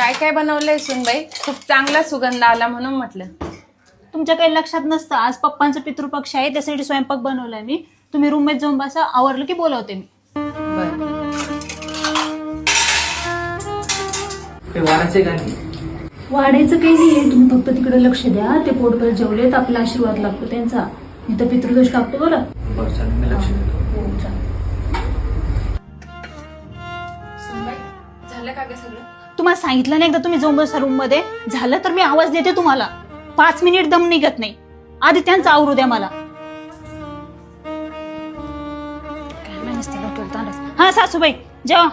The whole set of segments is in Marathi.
काय काय बनवलंय सुनबाई? खूप चांगला सुगंध आला म्हणून म्हटलं. तुमच्या काही लक्षात नसतं. आज पप्पांचं पितृपक्ष आहे त्यासाठी स्वयंपाक बनवलाय मी. तुम्ही रूममेट जाऊन बसा आवरलं की बोलवते मी. बर. ते वाराचे गाणी वाढायचं काही नाहीये तुम्ही फक्त तिकडे लक्ष द्या. ते पोटभर जेवलेत आपला आशीर्वाद लागतो त्यांचा. इथं पितृदोष लागतो बरं बरं चालेल. मी लक्ष देतो. हो चालेल. सुनबाई झालं का ग सगळं? तुम्हाला सांगितलं नाही एकदा तुम्ही जाऊन बसा रूममध्ये. झालं तर मी आवाज देते तुम्हाला. पाच मिनिट दम निघत नाही. आधी त्यांचा आवरू द्या मला. हा सासूबाई जेवा.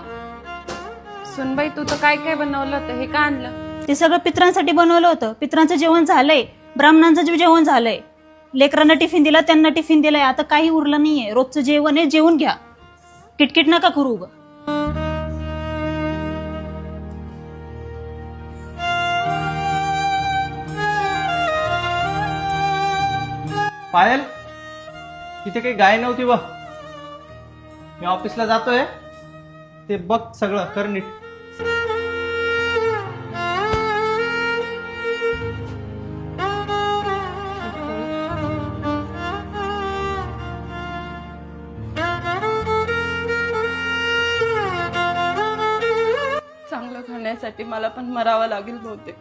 सुनबाई तू तर काय काय बनवलं होतं? हे का आणलं? ते सगळं पित्रांसाठी बनवलं होतं. पित्रांचं जेवण झालंय. ब्राह्मणांचं जे जेवण झालंय. लेकरांना टिफिन दिला त्यांना टिफिन दिलाय. आता काही उरलं नाहीये. रोजचं जेवण आहे जेवून घ्या. किटकिट नका करू उगं. पायल तिथे काही गाय नव्हती बघ मी ऑफिसला जातोय. ते बघ सगळं कर नीट. चांगलं खाण्यासाठी मला पण मरावं लागेल बहुतेक.